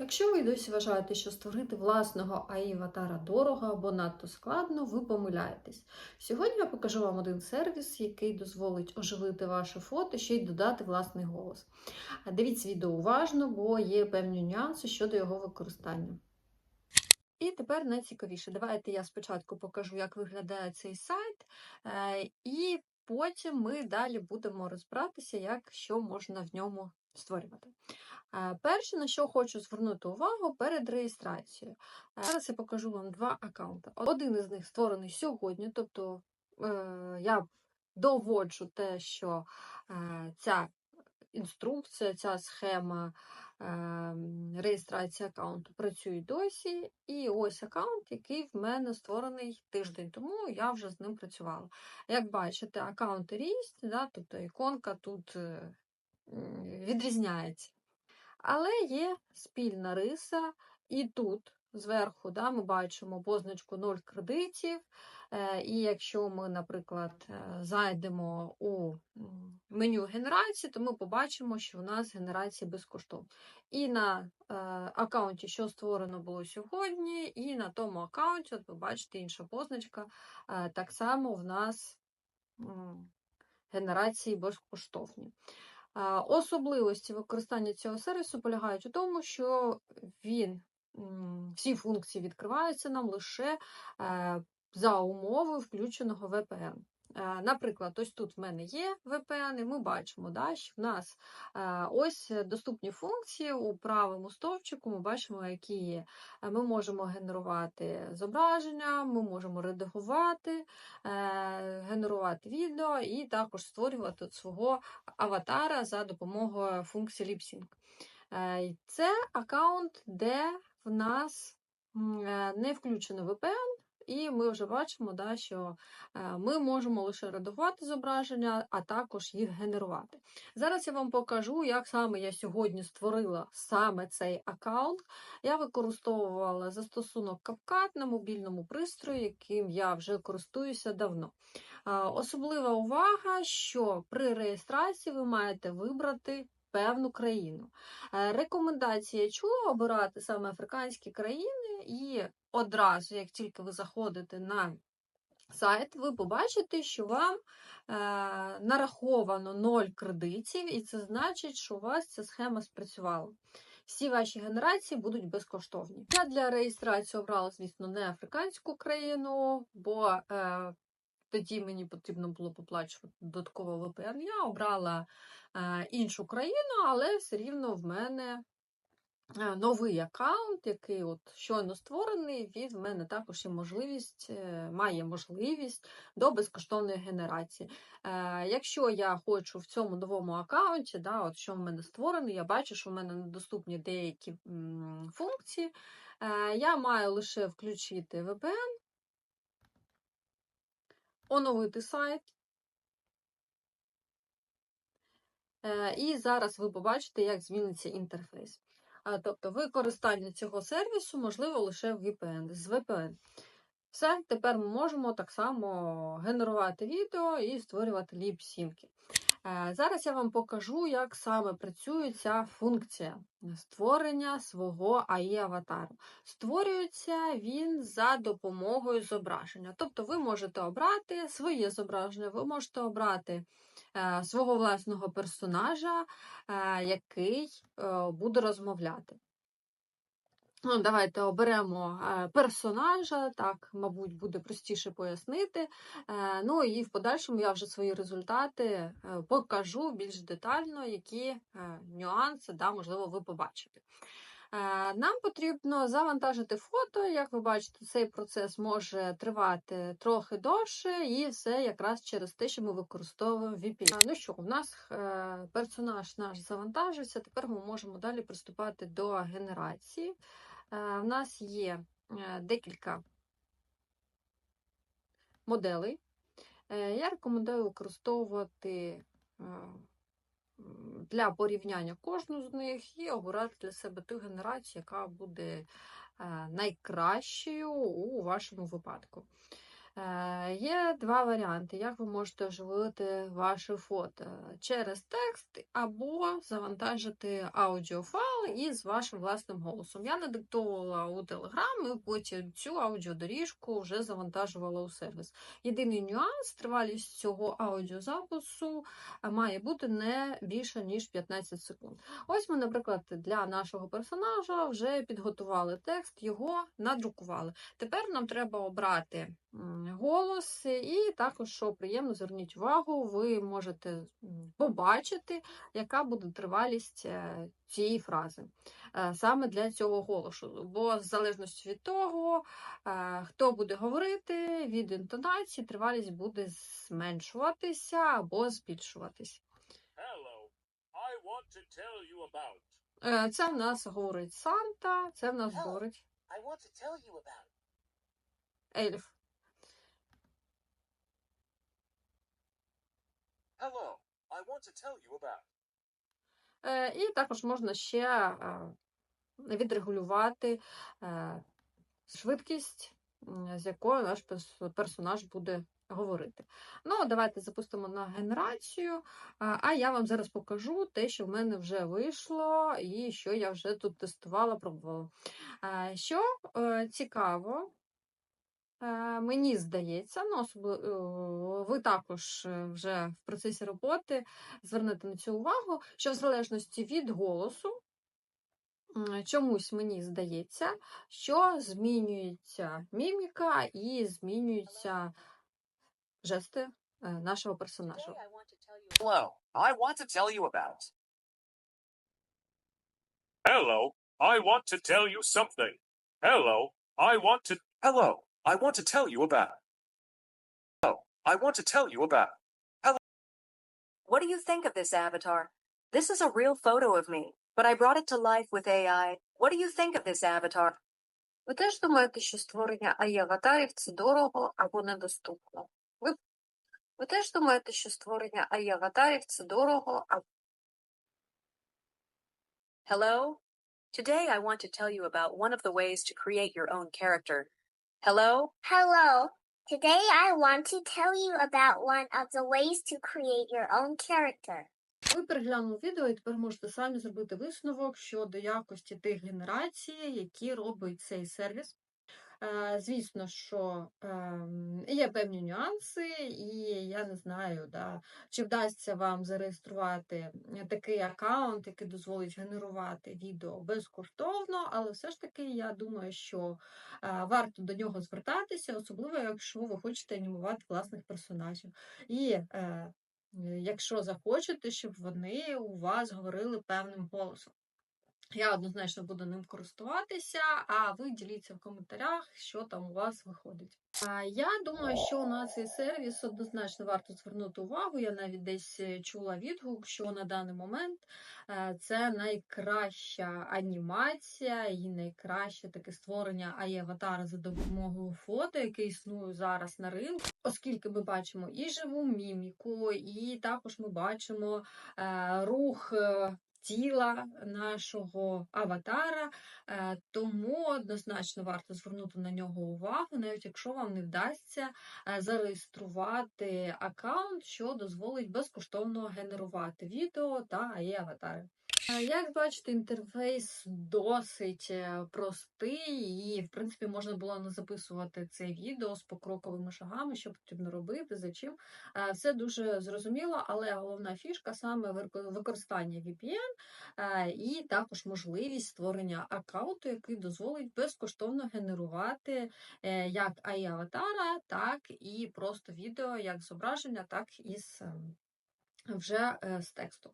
Якщо ви досі вважаєте, що створити власного АІ-аватара дорого або надто складно, ви помиляєтесь. Сьогодні я покажу вам один сервіс, який дозволить оживити ваше фото ще й додати власний голос. Дивіться відео уважно, бо є певні нюанси щодо його використання. І тепер найцікавіше. Давайте я спочатку покажу, як виглядає цей сайт, е, і потім ми далі будемо розбиратися, як що можна в ньому створювати. Е, Перше, на що хочу звернути увагу перед реєстрацією. Е, Зараз я покажу вам два аккаунти. Один із них створений сьогодні, тобто е, я доводжу те, що ця інструкція, ця схема реєстрації аккаунту працює досі. І ось аккаунт, який в мене створений тиждень тому, я вже з ним працювала. Як бачите, аккаунти різні, да, тобто іконка тут відрізняється. Але є спільна риса, і тут зверху да, ми бачимо позначку 0 кредитів. Е, І якщо ми, наприклад, е, зайдемо у меню генерації, то ми побачимо, що у нас генерація безкоштовна. І на е, аккаунті, що створено було сьогодні, і на тому аккаунті, от ви бачите, інша позначка, е, так само в нас м, генерації безкоштовні. Особливості використання цього сервісу полягають у тому, що він всі функції відкриваються нам лише е, за умови включеного VPN. Е, Наприклад, ось тут в мене є VPN, і ми бачимо, да, що в нас е, ось доступні функції у правому стовпчику. Ми бачимо, які є. Е, Ми можемо генерувати зображення, ми можемо редагувати, генерувати відео і також створювати свого аватара за допомогою функції LipSync. Це аккаунт, де в нас не включено VPN, і ми вже бачимо, да, що е, ми можемо лише редагувати зображення, а також їх генерувати. Зараз я вам покажу, як саме я сьогодні створила саме цей аккаунт. Я використовувала застосунок CapCut на мобільному пристрої, яким я вже користуюся давно. Е, Особлива увага, що при реєстрації ви маєте вибрати певну країну. Е, Рекомендація чула обирати саме африканські країни, і одразу, як тільки ви заходите на сайт, ви побачите, що вам е, нараховано 0 кредитів, і це значить, що у вас ця схема спрацювала. Всі ваші генерації будуть безкоштовні. Я для реєстрації обрала, звісно, не африканську країну, бо е, тоді мені потрібно було поплачувати додатково VPN. Я обрала е, іншу країну, але все рівно в мене новий аккаунт, який от щойно створений, він в мене також є можливість, е, має можливість до безкоштовної генерації. Е, Якщо я хочу в цьому новому аккаунті, да, от що в мене створений, я бачу, що в мене недоступні деякі функції. Е, Я маю лише включити VPN, оновити сайт. Е, І зараз ви побачите, як зміниться інтерфейс. Тобто використання цього сервісу можливо лише в VPN, з VPN. Все, тепер ми можемо так само генерувати відео і створювати ліп-сінки. Е, Зараз я вам покажу, як саме працює ця функція створення свого AI-аватару. Створюється він за допомогою зображення. Тобто ви можете обрати своє зображення, ви можете обрати свого власного персонажа, е, який е, буде розмовляти. Ну, давайте оберемо е, персонажа, так, мабуть, буде простіше пояснити. Е, Ну і в подальшому я вже свої результати е, покажу більш детально, які е, нюанси, да, можливо, ви побачите. Е, Нам потрібно завантажити фото. Як ви бачите, цей процес може тривати трохи довше, і все якраз через те, що ми використовуємо VPN. Е, Ну що, у нас е, персонаж наш завантажився. Тепер ми можемо далі приступати до генерації. В нас є декілька моделей. Я рекомендую використовувати для порівняння кожну з них і обирати для себе ту генерацію, яка буде е, найкращою у вашому випадку. Е, Є два варіанти, як ви можете оживити ваше фото через текст або завантажити аудіофайл із вашим власним голосом. Я надиктовувала у Telegram і потім цю аудіодоріжку вже завантажувала у сервіс. Єдиний нюанс тривалість цього аудіозапису е, має бути не більше ніж 15 секунд. Ось ми, наприклад, для нашого персонажа вже підготували текст, його надрукували. Тепер нам треба обрати голос, і також, що приємно, зверніть увагу, ви можете побачити, яка буде тривалість е, цієї фрази. Е, Саме для цього голосу, бо в залежності від того, е, хто буде говорити, від інтонації тривалість буде зменшуватися або збільшуватись. Hello. I want to tell you about. Е, Це в нас говорить Санта, це в нас Hello. говорить I want to tell you about. Ельф. Hello. I want to tell you about. Е, І також можна ще відрегулювати е, швидкість, з якою наш персонаж буде говорити. Ну, давайте запустимо на генерацію, а я вам зараз покажу те, що в мене вже вийшло, і що я вже тут тестувала, пробувала. Е, Що цікаво, Мені здається, ну особливо ви також е, вже в процесі роботи звернете на цю увагу, що в залежності від голосу, чомусь мені здається, що змінюється міміка і змінюються жести е, нашого персонажа. I want to tell you. Hello, I want to tell you about. Hello. I want to tell you something. Hello. I want to. Hello, I want to tell you about. Hello, I want to tell you about. What do you think of this avatar? This is a real photo of me, but I brought it to life with AI. What do you think of this avatar? Ви теж думаєте, що створення AI-аватарів це дорого або недоступно? Ви, ви теж думаєте, що створення AI-аватарів це дорого або Hello? Today I want to tell you about one of the ways to create your own character. Hello? Hello. Today I want to tell you about one of the ways to create your own character. Ви переглянули відео і тепер можете самі зробити висновок щодо якості тих генерацій, які робить цей сервіс. Звісно, що ем, є певні нюанси, і я не знаю, да, чи вдасться вам зареєструвати такий аккаунт, який дозволить генерувати відео безкоштовно, але все ж таки я думаю, що е, варто до нього звертатися, особливо якщо ви хочете анімувати власних персонажів. І е, якщо захочете, щоб вони у вас говорили певним голосом. Я однозначно буду ним користуватися, а ви діліться в коментарях, що там у вас виходить. Я думаю, що на цей сервіс однозначно варто звернути увагу. Я навіть десь е, чула відгук, що на даний момент е, це найкраща анімація і найкраще таке створення АІ-аватара за допомогою фото, яке існує зараз на ринку, оскільки ми бачимо і живу міміку, і також ми бачимо е, рух. Тіла нашого аватара, е, тому однозначно варто звернути на нього увагу, навіть якщо вам не вдасться е, зареєструвати аккаунт, що дозволить безкоштовно генерувати відео та і аватари. Як бачите, інтерфейс досить е, простий, і, в принципі, можна було не записувати це відео з покроковими шагами, що потрібно робити, за чим. Е, Все дуже зрозуміло, але головна фішка саме використання VPN е, і також можливість створення аккаунту, який дозволить безкоштовно генерувати як AI-аватара, так і просто відео, як зображення, так і з вже з текстом.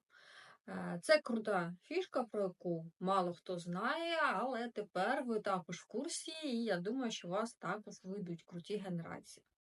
Е, Це крута фішка, про яку мало хто знає, але тепер ви також в курсі, і я думаю, що у вас також вийдуть круті генерації.